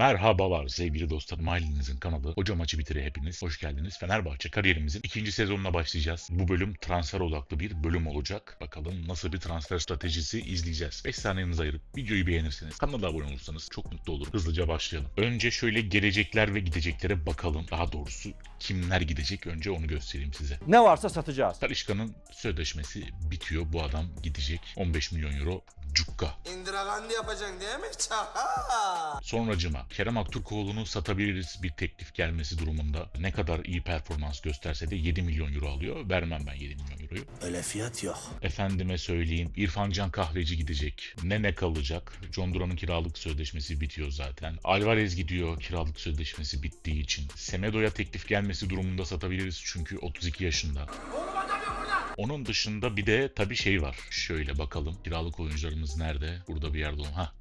Merhabalar sevgili dostlarım. Ailenizin kanalı Hoca Maçı Bitiri hepiniz. Hoş geldiniz. Fenerbahçe kariyerimizin ikinci sezonuna başlayacağız. Bu bölüm transfer odaklı bir bölüm olacak. Bakalım nasıl bir transfer stratejisi izleyeceğiz. 5 saniyenizi ayırıp videoyu beğenirseniz, kanala abone olursanız çok mutlu olurum. Hızlıca başlayalım. Önce şöyle gelecekler ve gideceklere bakalım. Daha doğrusu kimler gidecek önce onu göstereyim size. Ne varsa satacağız. Talişka'nın sözleşmesi bitiyor. Bu adam gidecek. 15 milyon euro cukka. Indira Gandhi yapacaksın değil mi? Sonracıma Kerem Aktürkoğlu'nu satabiliriz bir teklif gelmesi durumunda. Ne kadar iyi performans gösterse de 7 milyon euro alıyor. Vermem ben 7 milyon euroyu. Öyle fiyat yok. Efendime söyleyeyim İrfan Can Kahveci gidecek. Nene kalacak. John Duran'ın kiralık sözleşmesi bitiyor zaten. Alvarez gidiyor kiralık sözleşmesi bittiği için. Semedo'ya teklif gelmesi durumunda satabiliriz çünkü 32 yaşında. Onun dışında bir de tabii şey var. Şöyle bakalım. Kiralık oyuncularımız nerede? Burada bir yerde. Ha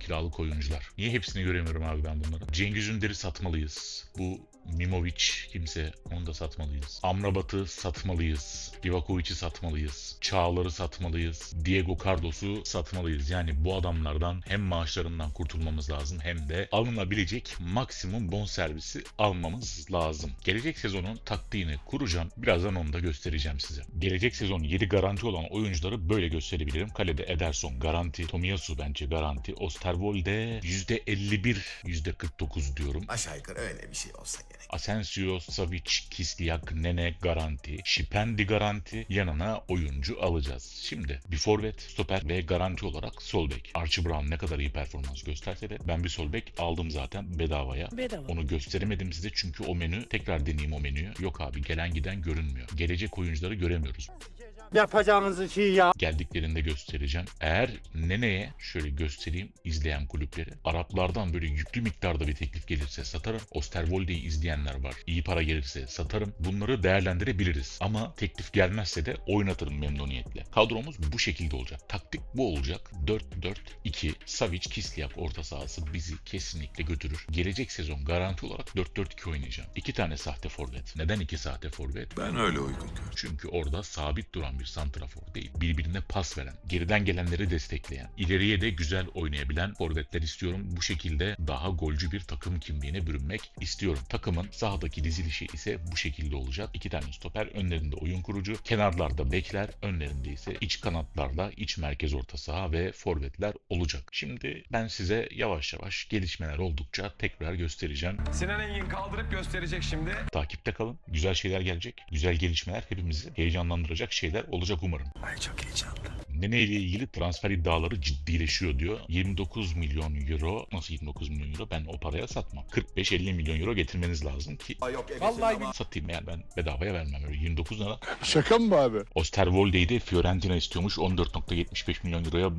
kiralık oyuncular. Niye hepsini göremiyorum abi ben bunları? Cengiz Ünder'i satmalıyız. Bu Mimovic kimse onu da satmalıyız. Amrabat'ı satmalıyız. Livakovic'i satmalıyız. Çağlar'ı satmalıyız. Diego Carlos'u satmalıyız. Yani bu adamlardan hem maaşlarından kurtulmamız lazım hem de alınabilecek maksimum bonservisi almamız lazım. Gelecek sezonun taktiğini kuracağım. Birazdan onu da göstereceğim size. Gelecek sezon 7 garanti olan oyuncuları böyle gösterebilirim. Kalede Ederson garanti. Tomiyasu bence garanti. Osterwolde %51, %49 diyorum. Aşağı yukarı öyle bir şey olsa gerek. Asensio, Savic, Kisliak, Nene garanti, Şipendi garanti, yanına oyuncu alacağız. Şimdi bir forvet, stoper ve garanti olarak sol bek. Archie Brown ne kadar iyi performans gösterse de ben bir sol bek aldım zaten bedavaya. Bedava. Onu gösteremedim size çünkü o menü tekrar deneyeyim o menüyü. Yok abi gelen giden görünmüyor. Gelecek oyuncuları göremiyoruz. Yapacağınız işi ya. Geldiklerinde göstereceğim. Eğer Nene'ye şöyle göstereyim izleyen kulüpleri. Araplardan böyle yüklü miktarda bir teklif gelirse satarım. Osterwolde'yi izleyenler var. İyi para gelirse satarım. Bunları değerlendirebiliriz. Ama teklif gelmezse de oynatırım memnuniyetle. Kadromuz bu şekilde olacak. Taktik bu olacak. 4-4-2. Savic, Kisliak orta sahası bizi kesinlikle götürür. Gelecek sezon garanti olarak 4-4-2 oynayacağım. İki tane sahte forvet. Neden iki sahte forvet? Ben öyle uygun görüyorum. Çünkü orada sabit duran bir santrafor değil. Birbirine pas veren, geriden gelenleri destekleyen, ileriye de güzel oynayabilen forvetler istiyorum. Bu şekilde daha golcü bir takım kimliğine bürünmek istiyorum. Takımın sahadaki dizilişi ise bu şekilde olacak. İki tane stoper, önlerinde oyun kurucu, kenarlarda bekler, önlerinde ise iç kanatlarla iç merkez orta saha ve forvetler olacak. Şimdi ben size yavaş yavaş gelişmeler oldukça tekrar göstereceğim. Sinan Engin kaldırıp gösterecek şimdi. Takipte kalın. Güzel şeyler gelecek. Güzel gelişmeler hepimizi heyecanlandıracak şeyler olacak umarım. Ay çok heyecanlı. Nene ile ilgili transfer iddiaları ciddileşiyor diyor. 29 milyon euro. Nasıl 29 milyon euro? Ben o paraya satmam. 45-50 milyon euro getirmeniz lazım ki Vallahi bir satayım yani ben bedavaya vermem öyle 29 ne lan? Şaka mı abi? Osterwolde'yi de Fiorentina istiyormuş 14.75 milyon euroya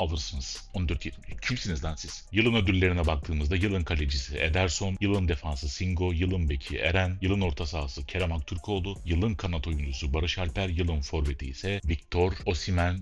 alırsınız. 14.70. Kimsiniz lan siz? Yılın ödüllerine baktığımızda yılın kalecisi Ederson, yılın defansı Singo, yılın beki Eren, yılın orta sahası Kerem Aktürkoğlu, yılın kanat oyuncusu Barış Alper, yılın forveti ise Victor Osimen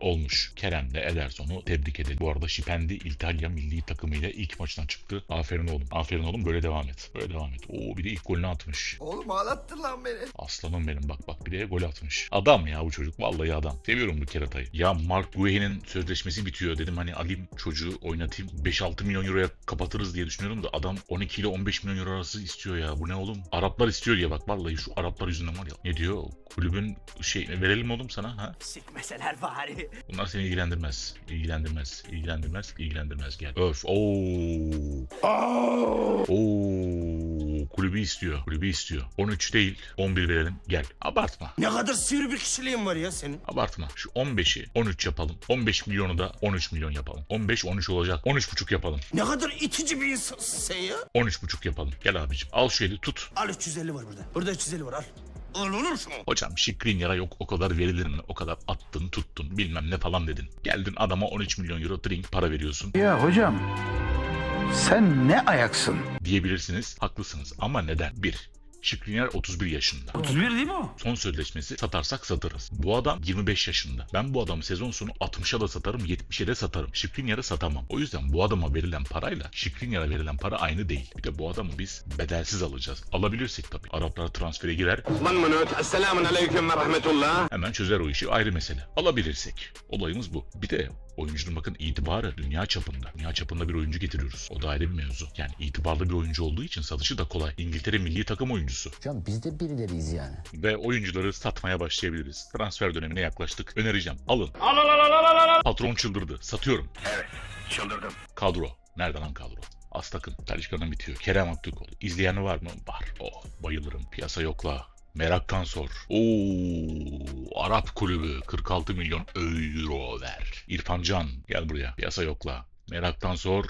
olmuş. Kerem de Ederson'u tebrik edelim. Bu arada Şipendi İtalya milli takımıyla ilk maçtan çıktı. Aferin oğlum. Aferin oğlum böyle devam et. Böyle devam et. Oo bir de ilk golünü atmış. Oğlum ağlattın lan beni. Aslanım benim bak bak bir de gol atmış. Adam ya bu çocuk vallahi adam. Seviyorum bu keratayı. Ya Mark Guehin'in sözleşmesi bitiyor dedim hani alayım çocuğu oynatayım 5-6 milyon euroya kapatırız diye düşünüyorum da adam 12 ile 15 milyon euro arası istiyor ya. Bu ne oğlum? Araplar istiyor diye bak vallahi şu Araplar yüzünden var ya. Ne diyor? Kulübün şey verelim oğlum sana ha? Sikmeseler bari. Bunlar seni ilgilendirmez. İlgilendirmez. İlgilendirmez. İlgilendirmez. Gel. Öf. Oo. Oo. Kulübü istiyor. Kulübü istiyor. 13 değil. 11 verelim. Gel. Abartma. Ne kadar sivri bir kişiliğin var ya senin. Abartma. Şu 15'i 13 yapalım. 15 milyonu da 13 milyon yapalım. 15 13 olacak. 13,5 yapalım. Ne kadar itici bir insansın sen ya. 13,5 yapalım. Gel abicim. Al şu eli tut. Al 350 var burada. Burada 350 var al. Olur şunu. Hocam Şikrinyar'a yok o kadar verilir mi? O kadar attın tuttun bilmem ne falan dedin. Geldin adama 13 milyon euro drink para veriyorsun. Ya hocam sen ne ayaksın? diyebilirsiniz. Haklısınız ama neden? 1. Şikrinyar 31 yaşında. 31 değil mi o? Son sözleşmesi satarsak satarız. Bu adam 25 yaşında. Ben bu adamı sezon sonu 60'a da satarım 70'e de satarım. Şikrinyar'a satamam. O yüzden bu adama verilen parayla Şikrinyar'a verilen para aynı değil. Bir de bu adamı biz bedelsiz alacağız. Alabilirsek tabii. Araplar transfere girer. Selamun aleyküm ve rahmetullah. Hemen çözer o işi ayrı mesele. Alabilirsek. Olayımız bu. Bir de Oyuncunun bakın itibarı dünya çapında. Dünya çapında bir oyuncu getiriyoruz. O da ayrı bir mevzu. Yani itibarlı bir oyuncu olduğu için satışı da kolay. İngiltere milli takım oyuncusu. Hocam biz de birileriyiz yani. Ve oyuncuları satmaya başlayabiliriz. Transfer dönemine yaklaştık. Önereceğim. Alın. Patron çıldırdı. Satıyorum. Evet, çıldırdım. Kadro. Nerede lan kadro? Az takım. Talişkan'dan bitiyor. Kerem Aktürkoğlu. İzleyen var mı? Var. Oh bayılırım. Piyasa yokla. Meraktan sor. Oo, Arap kulübü 46 milyon euro ver. İrfan Can gel buraya. Piyasa yokla. Meraktan sor.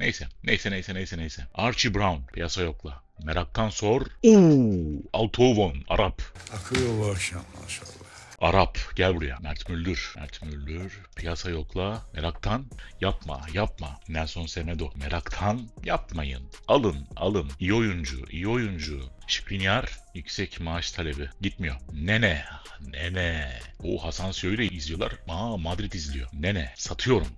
Neyse, neyse, neyse, neyse, neyse. Archie Brown, piyasa yokla. Meraktan sor. Oo, Altovon, Arap. Akıyor bu akşam maşallah. Arap gel buraya. Mert Müldür. Mert Müldür. Piyasa yokla. Meraktan yapma yapma. Nelson Semedo. Meraktan yapmayın. Alın alın. İyi oyuncu iyi oyuncu. Şikrinyar yüksek maaş talebi. Gitmiyor. Nene. Nene. O Hasan Söyle'yi izliyorlar. Aa Madrid izliyor. Nene. Satıyorum.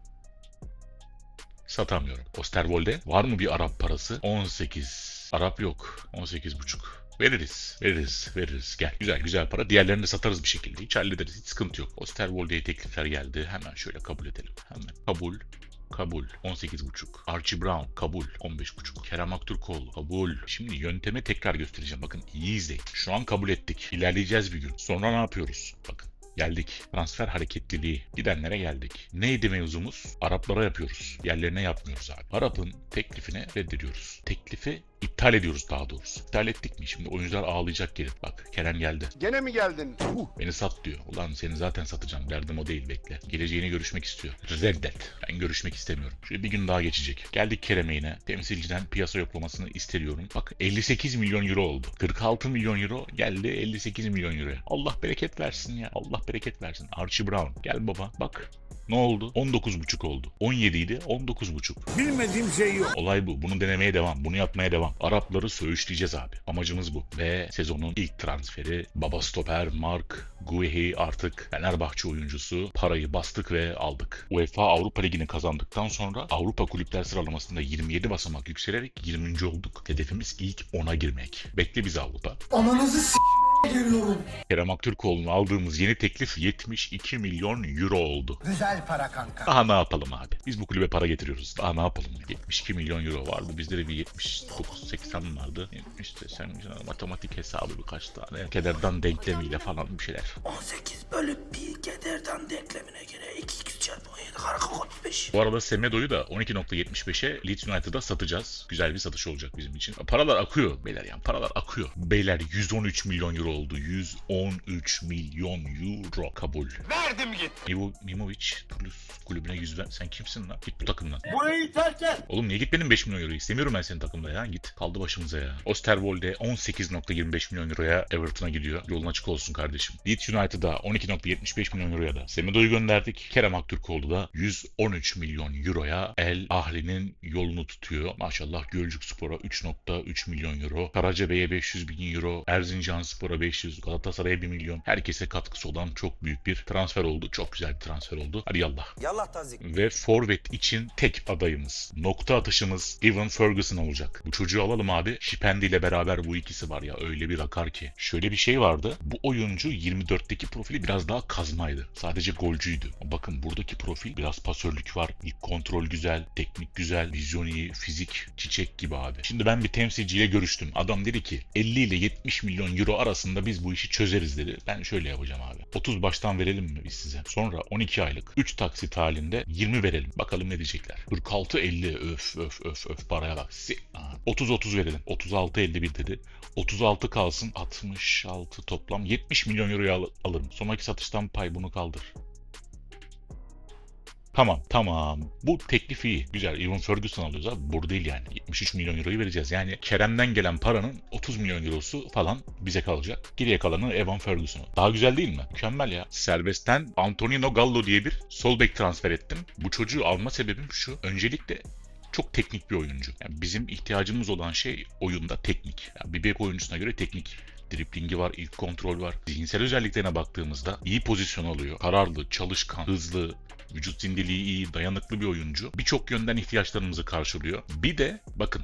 Satamıyorum. Osterwolde var mı bir Arap parası? 18. Arap yok. 18 buçuk. Veririz, veririz, veririz. Gel. Güzel, güzel para. Diğerlerini de satarız bir şekilde. Hiç hallederiz. Hiç sıkıntı yok. Osterwolde'ye teklifler geldi. Hemen şöyle kabul edelim. Hemen. Kabul. Kabul. 18.5. Archie Brown. Kabul. 15.5. Kerem Aktürkoğlu. Kabul. Şimdi yöntemi tekrar göstereceğim. Bakın iyi izleyin. Şu an kabul ettik. İlerleyeceğiz bir gün. Sonra ne yapıyoruz? Bakın. Geldik. Transfer hareketliliği. Gidenlere geldik. Neydi mevzumuz? Araplara yapıyoruz. Yerlerine yapmıyoruz abi. Arap'ın teklifini reddediyoruz. Teklifi iptal ediyoruz daha doğrusu. İptal ettik mi? Şimdi oyuncular ağlayacak gelip bak. Kerem geldi. Gene mi geldin? Beni sat diyor. Ulan seni zaten satacağım. Derdim o değil bekle. Geleceğini görüşmek istiyor. Reddet. Ben görüşmek istemiyorum. Şöyle bir gün daha geçecek. Geldik Kerem'e yine. Temsilciden piyasa yoklamasını isteniyorum. Bak 58 milyon euro oldu. 46 milyon euro geldi 58 milyon euroya. Allah bereket versin ya. Allah bereket versin. Archie Brown. Gel baba. Bak. Ne oldu? 19.5 oldu. 17 idi 19.5. Bilmediğim şey yok. Olay bu. Bunu denemeye devam. Bunu yapmaya devam. Arapları söğüşleyeceğiz abi. Amacımız bu. Ve sezonun ilk transferi baba stoper Mark Guehi artık Fenerbahçe oyuncusu. Parayı bastık ve aldık. UEFA Avrupa Ligi'ni kazandıktan sonra Avrupa Kulüpler sıralamasında 27 basamak yükselerek 20. olduk. Hedefimiz ilk 10'a girmek. Bekle bizi Avrupa. Ananızı s*** geliyorum. Kerem Aktürkoğlu'na aldığımız yeni teklif 72 milyon euro oldu. Güzel para kanka. Daha ne yapalım abi? Biz bu kulübe para getiriyoruz. Daha ne yapalım? 72 milyon euro vardı. Bizde de bir 79-80 vardı. 70 80 matematik hesabı birkaç tane. Kederden denklemiyle falan bir şeyler. 18 bölü 1 kederden denklemine göre 2 2 çarpı 17 karakol 35. Bu arada Semedo'yu da 12.75'e Leeds United'a satacağız. Güzel bir satış olacak bizim için. Paralar akıyor beyler yani paralar akıyor. Beyler 113 milyon euro oldu. 113 milyon euro kabul. Verdim git. Ivo Mimovic Toulouse kulübüne 100 ver. Sen kimsin lan? Git bu takımdan. Burayı terk et. Oğlum niye gitmedin 5 milyon euro? İstemiyorum ben senin takımda ya. Git. Kaldı başımıza ya. Osterwolde 18.25 milyon euroya Everton'a gidiyor. Yolun açık olsun kardeşim. Leeds United'a 12.75 milyon euroya da Semedo'yu gönderdik. Kerem Aktürkoğlu da 113 milyon euroya El Ahli'nin yolunu tutuyor. Maşallah Gölcük Spor'a 3.3 milyon euro. Karacabey'e 500 bin euro. Erzincan Spor'a 500. Galatasaray'a 1 milyon. Herkese katkısı olan çok büyük bir transfer oldu. Çok güzel bir transfer oldu. Hadi yallah. Yallah tazik. Ve forvet için tek adayımız. Nokta atışımız Evan Ferguson olacak. Bu çocuğu alalım abi. Şipendi ile beraber bu ikisi var ya öyle bir akar ki. Şöyle bir şey vardı. Bu oyuncu 24'teki profili biraz daha kazmaydı. Sadece golcüydü. Bakın buradaki profil biraz pasörlük var. İlk kontrol güzel, teknik güzel, vizyon iyi, fizik çiçek gibi abi. Şimdi ben bir temsilciyle görüştüm. Adam dedi ki 50 ile 70 milyon euro arasında biz bu işi çözeriz dedi. Ben şöyle yapacağım abi. 30 baştan verelim mi biz size? Sonra 12 aylık 3 taksit halinde 20 verelim. Bakalım ne diyecekler. 46 50 öf öf öf öf paraya bak. 30 30 verelim. 36 51 dedi. 36 kalsın. 66 toplam 70 milyon euroya al- alırım. Sonraki satıştan pay bunu kaldır. Tamam tamam. Bu teklif iyi. Güzel. Evan Ferguson alıyoruz abi. Burada değil yani. 73 milyon euroyu vereceğiz. Yani Kerem'den gelen paranın 30 milyon eurosu falan bize kalacak. Geriye kalanı Evan Ferguson'a. Daha güzel değil mi? Mükemmel ya. Serbestten Antonino Gallo diye bir sol bek transfer ettim. Bu çocuğu alma sebebim şu. Öncelikle çok teknik bir oyuncu. Yani bizim ihtiyacımız olan şey oyunda teknik. Yani bir bek oyuncusuna göre teknik. Driplingi var, ilk kontrol var. Zihinsel özelliklerine baktığımızda iyi pozisyon alıyor. Kararlı, çalışkan, hızlı, vücut zindeliği iyi, dayanıklı bir oyuncu. Birçok yönden ihtiyaçlarımızı karşılıyor. Bir de bakın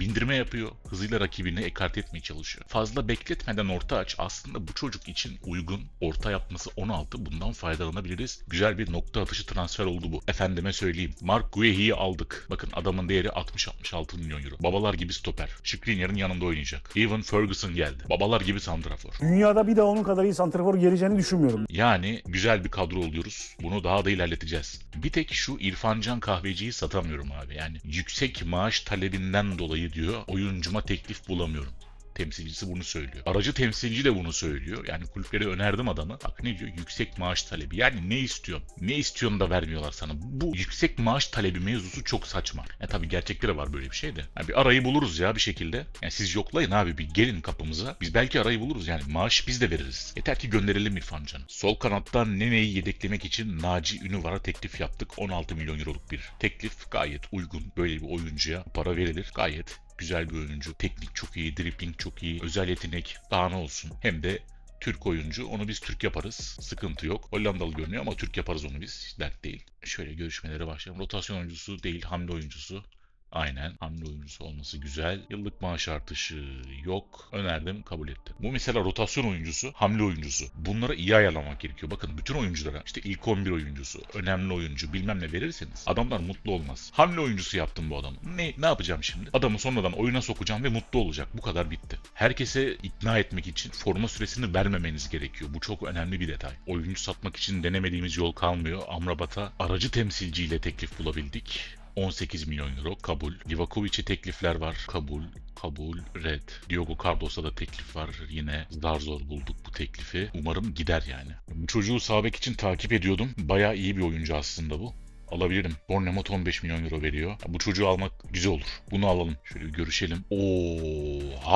Bindirme yapıyor. Hızıyla rakibini ekart etmeye çalışıyor. Fazla bekletmeden orta aç. Aslında bu çocuk için uygun. Orta yapması 16. Bundan faydalanabiliriz. Güzel bir nokta atışı transfer oldu bu. Efendime söyleyeyim. Mark Guehi'yi aldık. Bakın adamın değeri 60-66 milyon euro. Babalar gibi stoper. Skriniar'ın yanında oynayacak. Evan Ferguson geldi. Babalar gibi santrafor. Dünyada bir de onun kadar iyi santrafor geleceğini düşünmüyorum. Yani güzel bir kadro oluyoruz. Bunu daha da ilerleteceğiz. Bir tek şu İrfancan kahveciyi satamıyorum abi. Yani yüksek maaş talebinden dolayı diyor oyuncuma teklif bulamıyorum. Temsilcisi bunu söylüyor. Aracı temsilci de bunu söylüyor. Yani kulüplere önerdim adamı. Bak ne diyor? Yüksek maaş talebi. Yani ne istiyorsun? Ne istiyorsun da vermiyorlar sana. Bu yüksek maaş talebi mevzusu çok saçma. Ya tabii gerçekte de var böyle bir şey de. Yani bir arayı buluruz ya bir şekilde. Yani siz yoklayın abi bir gelin kapımıza. Biz belki arayı buluruz yani. Maaş biz de veririz. Yeter ki gönderelim İrfan Can'ı. Sol kanattan Nene'yi yedeklemek için Naci Ünüvar'a teklif yaptık. 16 milyon euroluk bir teklif. Gayet uygun. Böyle bir oyuncuya para verilir. Gayet güzel bir oyuncu. Teknik çok iyi, dribbling çok iyi, özel yetenek daha ne olsun. Hem de Türk oyuncu. Onu biz Türk yaparız. Sıkıntı yok. Hollandalı görünüyor ama Türk yaparız onu biz. Dert değil. Şöyle görüşmelere başlayalım. Rotasyon oyuncusu değil, hamle oyuncusu. Aynen. Hamle oyuncusu olması güzel. Yıllık maaş artışı yok. Önerdim, kabul etti. Bu mesela rotasyon oyuncusu, hamle oyuncusu. Bunlara iyi ayarlamak gerekiyor. Bakın bütün oyunculara işte ilk 11 oyuncusu, önemli oyuncu bilmem ne verirseniz adamlar mutlu olmaz. Hamle oyuncusu yaptım bu adamı. Ne, ne yapacağım şimdi? Adamı sonradan oyuna sokacağım ve mutlu olacak. Bu kadar bitti. Herkese ikna etmek için forma süresini vermemeniz gerekiyor. Bu çok önemli bir detay. Oyuncu satmak için denemediğimiz yol kalmıyor. Amrabat'a aracı temsilciyle teklif bulabildik. 18 milyon euro kabul. Livakovic'e teklifler var. Kabul. Kabul. Red. Diogo Cardos'a da teklif var. Yine zar zor bulduk bu teklifi. Umarım gider yani. Bu çocuğu sağ bek için takip ediyordum. Bayağı iyi bir oyuncu aslında bu. Alabilirim. Bournemouth 15 milyon euro veriyor. Bu çocuğu almak güzel olur. Bunu alalım. Şöyle bir görüşelim. Oha!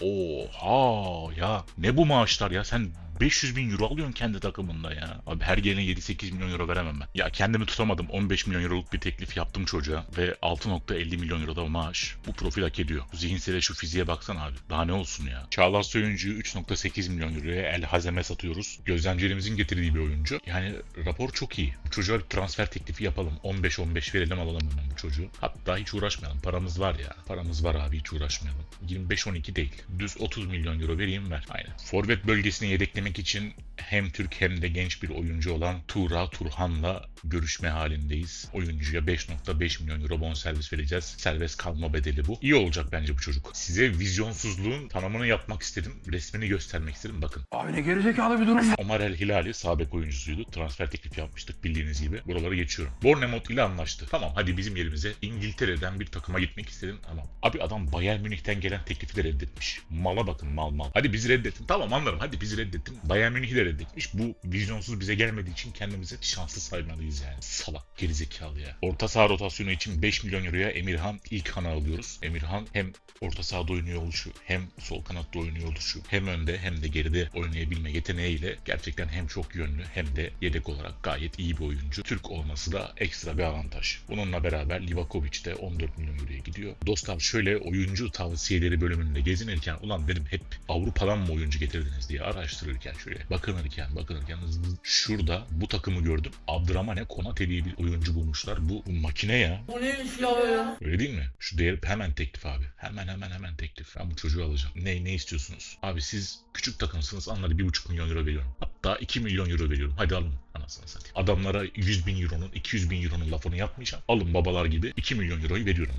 Oha! Ya ne bu maaşlar ya? Sen 500 bin euro alıyorsun kendi takımında ya. Abi her gelene 7-8 milyon euro veremem ben. Ya kendimi tutamadım. 15 milyon euroluk bir teklif yaptım çocuğa. Ve 6.50 milyon euro da maaş. Bu profil hak ediyor. Zihinsel şu fiziğe baksana abi. Daha ne olsun ya. Çağlar Soyuncu'yu 3.8 milyon euroya El Hazem'e satıyoruz. Gözlemcilerimizin getirdiği bir oyuncu. Yani rapor çok iyi. Bu çocuğa bir transfer teklifi yapalım. 15-15 verelim alalım hemen bu çocuğu. Hatta hiç uğraşmayalım. Paramız var ya. Paramız var abi hiç uğraşmayalım. 25-12 değil. Düz 30 milyon euro vereyim ver. Aynen. Forvet bölgesine yedeklemek için hem Türk hem de genç bir oyuncu olan Tuğra Turhan'la görüşme halindeyiz. Oyuncuya 5.5 milyon euro bonservis vereceğiz. Serbest kalma bedeli bu. İyi olacak bence bu çocuk. Size vizyonsuzluğun tanımını yapmak istedim. Resmini göstermek istedim. Bakın. Abi ne gerizekalı bir durum. Omar El Hilali sağ bek oyuncusuydu. Transfer teklifi yapmıştık bildiğiniz gibi. Buraları geçiyorum. Bournemouth ile anlaştı. Tamam hadi bizim yerimize İngiltere'den bir takıma gitmek istedim. Tamam. Abi adam Bayern Münih'ten gelen teklifi de reddetmiş. Mala bakın mal mal. Hadi bizi reddettin. Tamam anlarım. Hadi bizi reddettin. Bayern Münih'i de reddetmiş. Bu vizyonsuz bize gelmediği için kendimizi şanslı saymalıyız yani. Salak gerizekalı ya. Orta saha rotasyonu için 5 milyon euroya Emirhan İlkhan'ı alıyoruz. Emirhan hem orta sahada oynuyor oluşu hem sol kanatta oynuyor oluşu hem önde hem de geride oynayabilme yeteneğiyle gerçekten hem çok yönlü hem de yedek olarak gayet iyi bir oyuncu. Türk olması da ekstra bir avantaj. Bununla beraber Livakovic de 14 milyon euroya gidiyor. Dostlar şöyle oyuncu tavsiyeleri bölümünde gezinirken ulan dedim hep Avrupa'dan mı oyuncu getirdiniz diye araştırırken şöyle bakınırken bakınırken zız- şurada bu takımı gördüm. Abdurrahmane Konate diye bir oyuncu bulmuşlar. Bu, bu makine ya. Bu neymiş ya ya? Öyle değil mi? Şu değer hemen teklif abi. Hemen hemen hemen teklif. Ben bu çocuğu alacağım. Ne ne istiyorsunuz? Abi siz küçük takımsınız. Anları 1,5 milyon euro veriyorum. Hatta 2 milyon euro veriyorum. Hadi alın. Anasını satayım. Adamlara 100 bin euronun, 200 bin euronun lafını yapmayacağım. Alın babalar gibi 2 milyon euroyu veriyorum.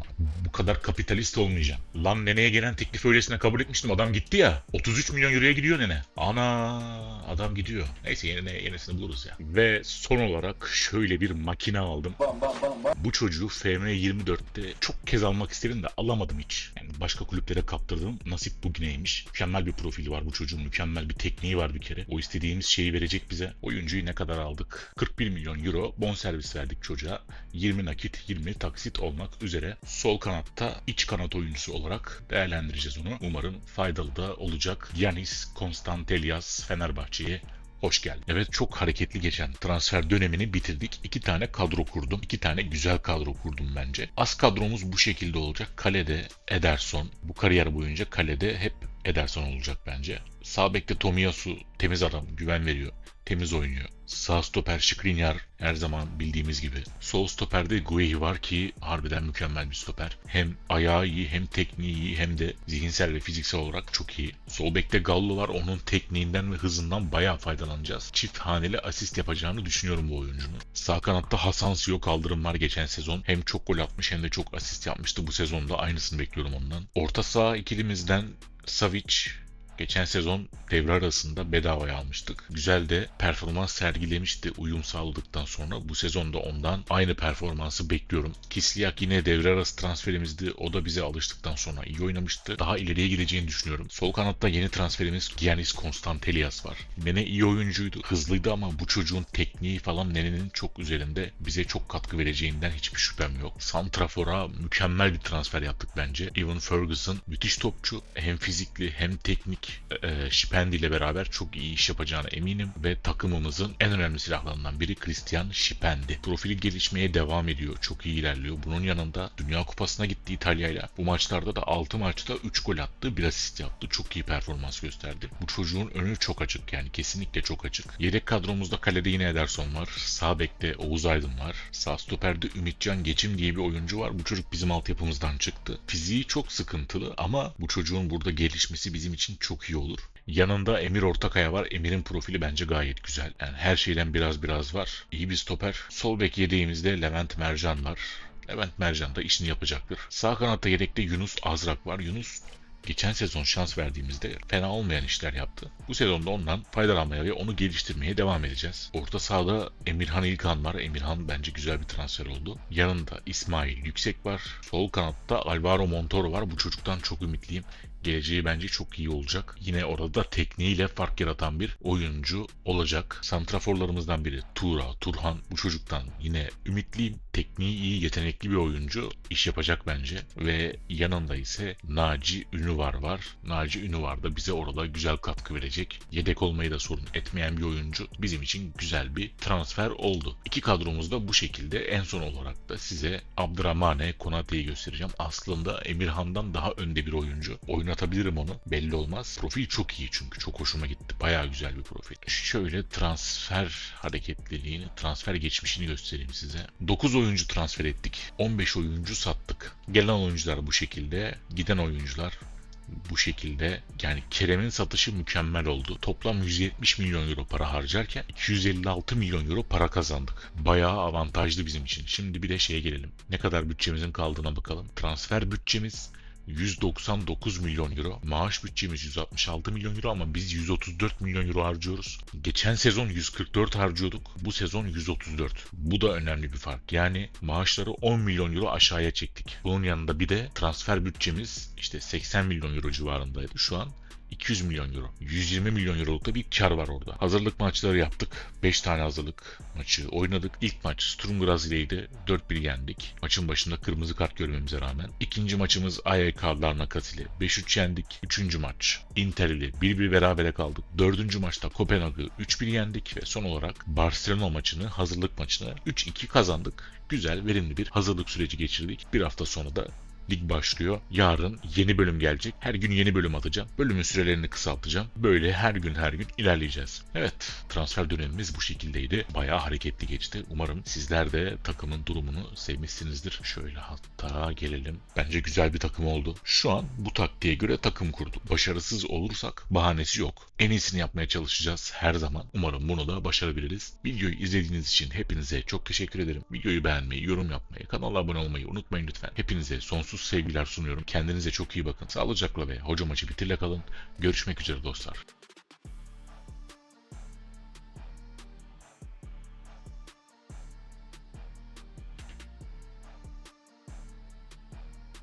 Bu kadar kapitalist olmayacağım. Lan neneye gelen teklifi öylesine kabul etmiştim. Adam gitti ya. 33 milyon euroya gidiyor nene. Ana adam gidiyor. Neyse yerine yenisini buluruz ya. Ve son olarak şöyle bir makine aldım. Bu çocuğu FM24'te çok kez almak istedim de alamadım hiç. Yani başka kulüplere kaptırdım. Nasip bugüneymiş. Mükemmel bir profili var bu çocuğun. Mükemmel bir tekniği var bir kere. O istediğimiz şeyi verecek bize. Oyuncuyu ne kadar aldık? 41 milyon euro bonservis verdik çocuğa. 20 nakit, 20 taksit olmak üzere. Sol kanatta iç kanat oyuncusu olarak değerlendireceğiz onu. Umarım faydalı da olacak. Yanis Konstantelias Fenerbahçe'ye Hoş geldin. Evet çok hareketli geçen transfer dönemini bitirdik. İki tane kadro kurdum. İki tane güzel kadro kurdum bence. Az kadromuz bu şekilde olacak. Kalede Ederson. Bu kariyer boyunca kalede hep Ederson olacak bence. Sağ bekte Tomiyasu temiz adam, güven veriyor. Temiz oynuyor. Sağ stoper Skriniar her zaman bildiğimiz gibi. Sol stoperde Guehi var ki harbiden mükemmel bir stoper. Hem ayağı iyi hem tekniği iyi hem de zihinsel ve fiziksel olarak çok iyi. Sol bekte Gallo var. Onun tekniğinden ve hızından bayağı faydalanacağız. Çift haneli asist yapacağını düşünüyorum bu oyuncunun. Sağ kanatta Hasan Siyo kaldırım var geçen sezon. Hem çok gol atmış hem de çok asist yapmıştı. Bu sezonda aynısını bekliyorum ondan. Orta saha ikilimizden Savic Geçen sezon devre arasında bedavaya almıştık. Güzel de performans sergilemişti uyum sağladıktan sonra. Bu sezonda ondan aynı performansı bekliyorum. Kisliyak yine devre arası transferimizdi. O da bize alıştıktan sonra iyi oynamıştı. Daha ileriye gideceğini düşünüyorum. Sol kanatta yeni transferimiz Giannis Konstantelias var. Nene iyi oyuncuydu. Hızlıydı ama bu çocuğun tekniği falan Nene'nin çok üzerinde. Bize çok katkı vereceğinden hiçbir şüphem yok. Santrafor'a mükemmel bir transfer yaptık bence. Evan Ferguson müthiş topçu. Hem fizikli hem teknik e, Şipendi ile beraber çok iyi iş yapacağına eminim ve takımımızın en önemli silahlarından biri Christian Şipendi. Profili gelişmeye devam ediyor. Çok iyi ilerliyor. Bunun yanında Dünya Kupası'na gitti İtalya'yla. Bu maçlarda da 6 maçta 3 gol attı, bir asist yaptı. Çok iyi performans gösterdi. Bu çocuğun önü çok açık yani kesinlikle çok açık. Yedek kadromuzda kalede yine Ederson var. Sağ bekte Oğuz Aydın var. Sağ stoperde Ümitcan Geçim diye bir oyuncu var. Bu çocuk bizim altyapımızdan çıktı. Fiziği çok sıkıntılı ama bu çocuğun burada gelişmesi bizim için çok iyi olur. Yanında Emir Ortakaya var. Emir'in profili bence gayet güzel. Yani her şeyden biraz biraz var. İyi bir stoper. Sol bek yedeğimizde Levent Mercan var. Levent Mercan da işini yapacaktır. Sağ kanatta yedekte Yunus Azrak var. Yunus geçen sezon şans verdiğimizde fena olmayan işler yaptı. Bu sezonda ondan faydalanmaya ve onu geliştirmeye devam edeceğiz. Orta sahada Emirhan İlkan var. Emirhan bence güzel bir transfer oldu. Yanında İsmail Yüksek var. Sol kanatta Alvaro Montoro var. Bu çocuktan çok ümitliyim. Geleceği bence çok iyi olacak. Yine orada tekniğiyle fark yaratan bir oyuncu olacak. Santraforlarımızdan biri Tura, Turhan. Bu çocuktan yine ümitliyim. Tekniği iyi, yetenekli bir oyuncu. iş yapacak bence. Ve yanında ise Naci Ünüvar var. Naci Ünüvar da bize orada güzel katkı verecek. Yedek olmayı da sorun etmeyen bir oyuncu. Bizim için güzel bir transfer oldu. İki kadromuz da bu şekilde. En son olarak da size Abdurrahmane Konate'yi göstereceğim. Aslında Emirhan'dan daha önde bir oyuncu. Oynatabilirim onu. Belli olmaz. Profil çok iyi çünkü. Çok hoşuma gitti. Bayağı güzel bir profil. Şöyle transfer hareketliliğini, transfer geçmişini göstereyim size. 9 oyuncu transfer ettik. 15 oyuncu sattık. Gelen oyuncular bu şekilde. Giden oyuncular bu şekilde yani Kerem'in satışı mükemmel oldu. Toplam 170 milyon euro para harcarken 256 milyon euro para kazandık. Bayağı avantajlı bizim için. Şimdi bir de şeye gelelim. Ne kadar bütçemizin kaldığına bakalım. Transfer bütçemiz 199 milyon euro. Maaş bütçemiz 166 milyon euro ama biz 134 milyon euro harcıyoruz. Geçen sezon 144 harcıyorduk. Bu sezon 134. Bu da önemli bir fark. Yani maaşları 10 milyon euro aşağıya çektik. Bunun yanında bir de transfer bütçemiz işte 80 milyon euro civarındaydı. Şu an 200 milyon euro. 120 milyon euroluk da bir kar var orada. Hazırlık maçları yaptık. 5 tane hazırlık maçı oynadık. İlk maç Sturm Graz ileydi. 4-1 yendik. Maçın başında kırmızı kart görmemize rağmen. İkinci maçımız AYK Larnakas ile 5-3 yendik. Üçüncü maç Inter ile 1-1 berabere kaldık. Dördüncü maçta Kopenhag'ı 3-1 yendik ve son olarak Barcelona maçını, hazırlık maçını 3-2 kazandık. Güzel, verimli bir hazırlık süreci geçirdik. Bir hafta sonra da lig başlıyor. Yarın yeni bölüm gelecek. Her gün yeni bölüm atacağım. Bölümün sürelerini kısaltacağım. Böyle her gün her gün ilerleyeceğiz. Evet transfer dönemimiz bu şekildeydi. Bayağı hareketli geçti. Umarım sizler de takımın durumunu sevmişsinizdir. Şöyle hatta gelelim. Bence güzel bir takım oldu. Şu an bu taktiğe göre takım kurduk. Başarısız olursak bahanesi yok. En iyisini yapmaya çalışacağız her zaman. Umarım bunu da başarabiliriz. Videoyu izlediğiniz için hepinize çok teşekkür ederim. Videoyu beğenmeyi, yorum yapmayı, kanala abone olmayı unutmayın lütfen. Hepinize sonsuz sevgiler sunuyorum. Kendinize çok iyi bakın. Sağlıcakla ve hoca maçı bitirle kalın. Görüşmek üzere dostlar.